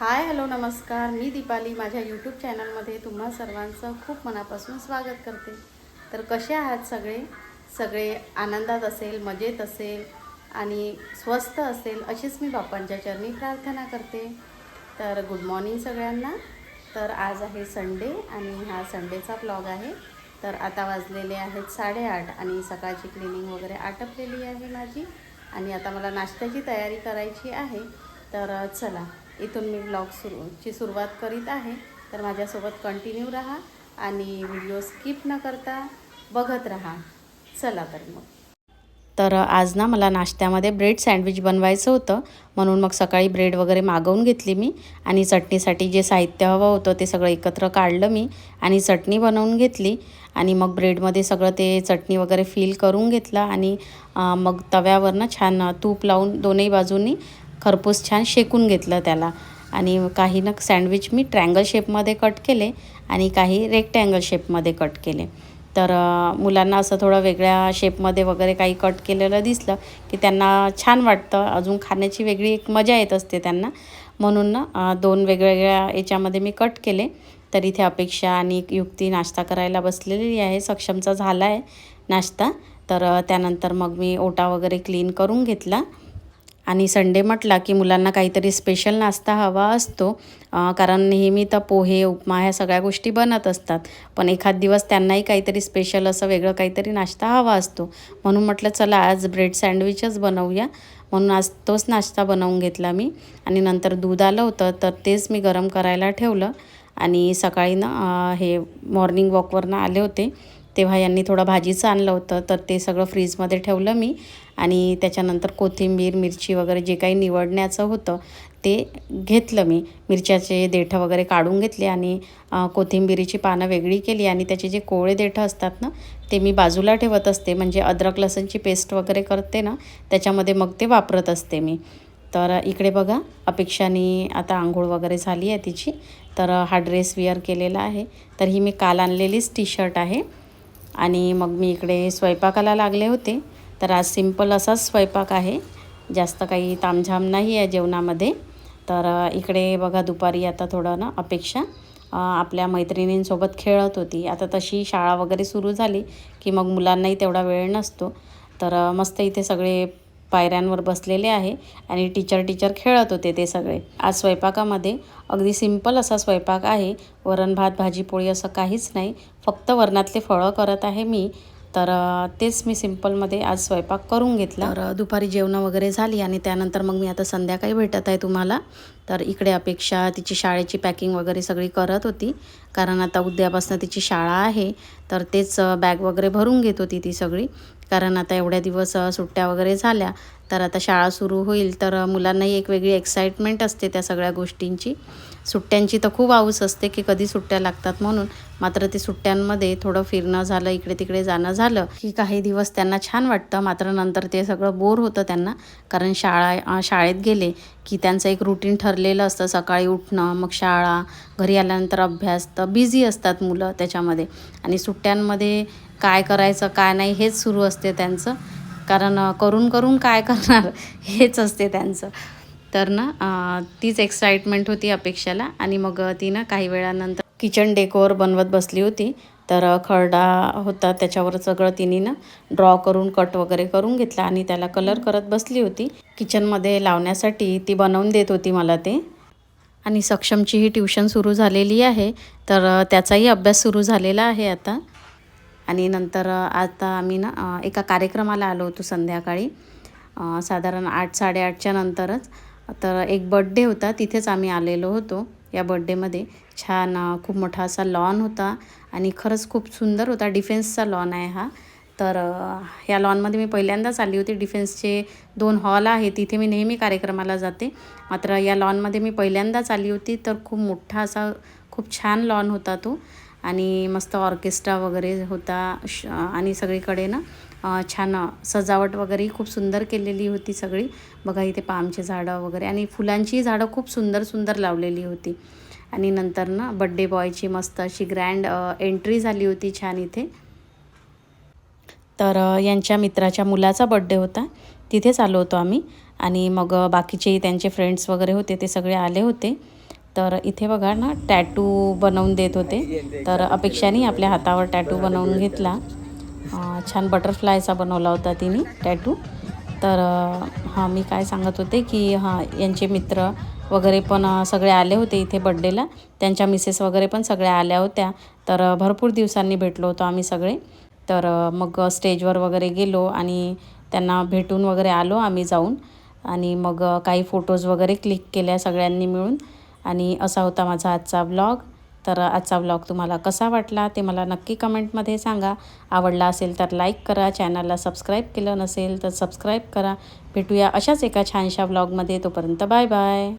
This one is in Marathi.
हाय हॅलो नमस्कार. मी दीपाली. माझ्या यूट्यूब चॅनलमध्ये तुम्हा सर्वांचं खूप मनापासून स्वागत करते. तर कसे आहात सगळे? सगळे आनंदात असेल मजेत असेल आणि स्वस्त असेल अशीच मी बाप्पांच्या चरणी प्रार्थना करते. तर गुड मॉर्निंग सगळ्यांना. तर आज आहे संडे आणि हा संडेचा ब्लॉग आहे. तर आता वाजलेले आहेत साडेआठ आणि सकाळची क्लिनिंग वगैरे आटपलेली आहे माझी. आणि आता मला नाश्त्याची तयारी करायची आहे. तर चला इथून मी ब्लॉग सुरूची सुरुवात करीत आहे. तर माझ्यासोबत कंटिन्यू राहा आणि व्हिडिओ स्किप न करता बघत राहा. चला तर मग. तर आज ना मला नाश्त्यामध्ये ब्रेड सँडविच बनवायचं होतं. म्हणून मग सकाळी ब्रेड वगैरे मागवून घेतली मी. आणि चटणीसाठी जे साहित्य हवं होतं ते सगळं एकत्र काढलं मी. आणि चटणी बनवून घेतली. आणि मग ब्रेडमध्ये सगळं ते चटणी वगैरे फिल करून घेतलं. आणि मग तव्यावर ना छान तूप लावून दोन्ही बाजूंनी खरपूस छान शेकून घेतलं त्याला. आणि काही ना सँडविच मी ट्रँगल शेपमध्ये कट केले आणि काही रेक्टँगल शेपमध्ये कट केले. तर मुलांना असं थोडं वेगळ्या शेपमध्ये वगैरे काही कट केलेलं दिसलं की त्यांना छान वाटतं. अजून खाण्याची वेगळी एक मजा येत असते त्यांना. म्हणून ना दोन वेगवेगळ्या याच्यामध्ये मी कट केले. तर इथे अपेक्षा आणि युक्ती नाश्ता करायला बसलेली आहे. सक्षमचा झाला आहे नाश्ता. तर त्यानंतर मग मी ओटा वगैरे क्लीन करून घेतला. आणि संडे म्हटला की मुलांना काहीतरी स्पेशल नाश्ता हवा असतो कारण नेहमी तर पोहे उपमा ह्या सगळ्या गोष्टी बनत असतात. पण एखाद दिवस त्यांनाही काहीतरी स्पेशल असं वेगळं काहीतरी नाश्ता हवा असतो. म्हणून म्हटलं चला आज ब्रेड सँडविचच बनवूया. म्हणून आज तोच नाश्ता बनवून घेतला मी. आणि नंतर दूध आलं होतं तर तेच मी गरम करायला ठेवलं. आणि सकाळी ना हे मॉर्निंग वॉकवरनं आले होते. तेव्हा यांनी थोडं भाजीचं आणलं होतं तर ते सगळं फ्रीजमध्ये ठेवलं मी. आणि त्याच्यानंतर कोथिंबीर मिरची वगैरे जे काही निवडण्याचं होतं ते घेतलं मी. मिरच्याचे देठं वगैरे काढून घेतले आणि कोथिंबिरीची पानं वेगळी केली आणि त्याचे जे कोळे देठं असतात ना ते मी बाजूला ठेवत असते. म्हणजे अद्रक लसणची पेस्ट वगैरे करते ना त्याच्यामध्ये मग ते वापरत असते मी. तर इकडे बघा अपेक्षाने आता आंघोळ वगैरे झाली आहे तिची. तर हा ड्रेस विअर केलेला आहे. तर ही मी काल आणलेलीच टी शर्ट आहे. आणि मग मी इकडे स्वयंपाकाला लागले होते. तर आज सिंपल असाच स्वयंपाक आहे. जास्त काही तामझाम नाही आहे जेवणामध्ये. तर इकडे बघा दुपारी आता थोडं ना अपेक्षा. आपल्या मैत्रिणींसोबत खेळत होती. आता तशी शाळा वगैरे सुरू झाली की मग मुलांनाही तेवढा वेळ नसतो. तर मस्त इथे सगळे पायऱ्यांवर बसलेले आहे आणि टीचर टीचर खेळत होते ते सगळे. आज स्वयंपाकामध्ये अगदी सिंपल असा स्वयंपाक आहे. वरण भात भाजी पोळी असं काहीच नाही. फक्त वरणातले फळं करत आहे मी. तर तेच मी सिम्पलमध्ये आज स्वयंपाक करून घेतला. तर दुपारी जेवणं वगैरे झाली आणि त्यानंतर मग मी आता संध्याकाळी भेटत आहे तुम्हाला. तर इकडे अपेक्षा तिची शाळेची पॅकिंग वगैरे सगळी करत होती. कारण आता उद्यापासून तिची शाळा आहे. तर तेच बॅग वगैरे भरून घेत होती ती सगळी. कारण आता एवढ्या दिवस सुट्ट्या वगैरे झाल्या तर आता शाळा सुरू होईल. तर मुलांनाही एक वेगळी एक्साइटमेंट असते त्या सगळ्या गोष्टींची. सुट्ट्यांची तर खूप आऊस असते की कधी सुट्ट्या लागतात म्हणून. मात्र ते सुट्ट्यांमध्ये थोडं फिरणं झालं इकडे तिकडे जाणं झालं की काही दिवस त्यांना छान वाटतं. मात्र नंतर ते सगळं बोर होतं त्यांना. कारण शाळा शाळेत गेले की त्यांचं एक रुटीन ठरलेलं असतं. सकाळी उठणं मग शाळा घरी आल्यानंतर अभ्यास. तर बिझी असतात मुलं त्याच्यामध्ये. आणि सुट्ट्यांमध्ये काय करायचं काय नाही हेच सुरू असते त्यांचं. कारण करून करून काय करणार हेच असते त्यांचं. तर ना तीच एक्साइटमेंट होती अपेक्षाला. आणि मग ती ना काही वेळानंतर किचन डेकोर बनवत बसली होती. तर खरडा होता त्याच्यावर सगळं तिने ना ड्रॉ करून कट वगैरे करून घेतला आणि त्याला कलर करत बसली होती. किचनमध्ये लावण्यासाठी ती बनवून देत होती मला ते. आणि सक्षमची ही ट्युशन सुरू झालेली आहे तर त्याचाही अभ्यास सुरू झालेला आहे आता. आणि नंतर आता आम्ही ना एका कार्यक्रमाला आलो होतो संध्याकाळी. साधारण आठ साडेआठच्या नंतरच. तर एक बड्डे होता तिथेच आम्ही आलेलो होतो. या बड्डेमध्ये छान खूप मोठा असा लॉन होता आणि खरंच खूप सुंदर होता. डिफेन्सचा लॉन आहे हा. तर ह्या या लॉनमध्ये मी पहिल्यांदाच आली होती. डिफेन्सचे दोन हॉल आहे तिथे मी नेहमी कार्यक्रमाला जाते. मात्र या लॉनमध्ये मी पहिल्यांदाच आली होती. तर खूप मोठा असा खूप छान लॉन होता तो. आणि मस्त ऑर्केस्ट्रा वगैरे होता. श आणि सगळीकडे ना छान सजावट वगैरे खूप सुंदर केलेली होती सगळी. बघा इथे पामचे झाडं वगैरे आणि फुलांची झाडं खूप सुंदर सुंदर लावलेली होती. आणि नंतर ना बड्डे बॉयची मस्त अशी ग्रँड एंट्री झाली होती छान इथे. तर यांच्या मित्राच्या मुलाचा बड्डे होता. तिथेच आलो होतो आम्ही. आणि मग बाकीचे त्यांचे फ्रेंड्स वगैरे होते ते सगळे आले होते. तर इथे बघा ना टॅटू बनवून देत होते. तर अपेक्षाने आपल्या हातावर टॅटू बनवून घेतला. छान बटरफ्लायचा बनवला होता तिने टॅटू तर हां मी काय सांगत होते की हां यांचे मित्र वगैरे पण सगळे आले होते इथे बड्डेला त्यांच्या मिसेस वगैरे पण सगळ्या आल्या होत्या. तर भरपूर दिवसांनी भेटलो होतो आम्ही सगळे. तर मग स्टेजवर वगैरे गेलो आणि त्यांना भेटून वगैरे आलो आम्ही जाऊन. आणि मग काही फोटोज वगैरे क्लिक केल्या सगळ्यांनी मिळून. आणि असा होता माझा आजचा ब्लॉग तर आजचा ब्लॉग तुम्हाला कसा वाटला ते मला नक्की कमेंटमध्ये सांगा. आवडला असेल तर लाईक करा. चॅनलला सबस्क्राईब केलं नसेल तर सबस्क्राईब करा. भेटूया अशाच एका छानशा ब्लॉगमध्ये तोपर्यंत बाय बाय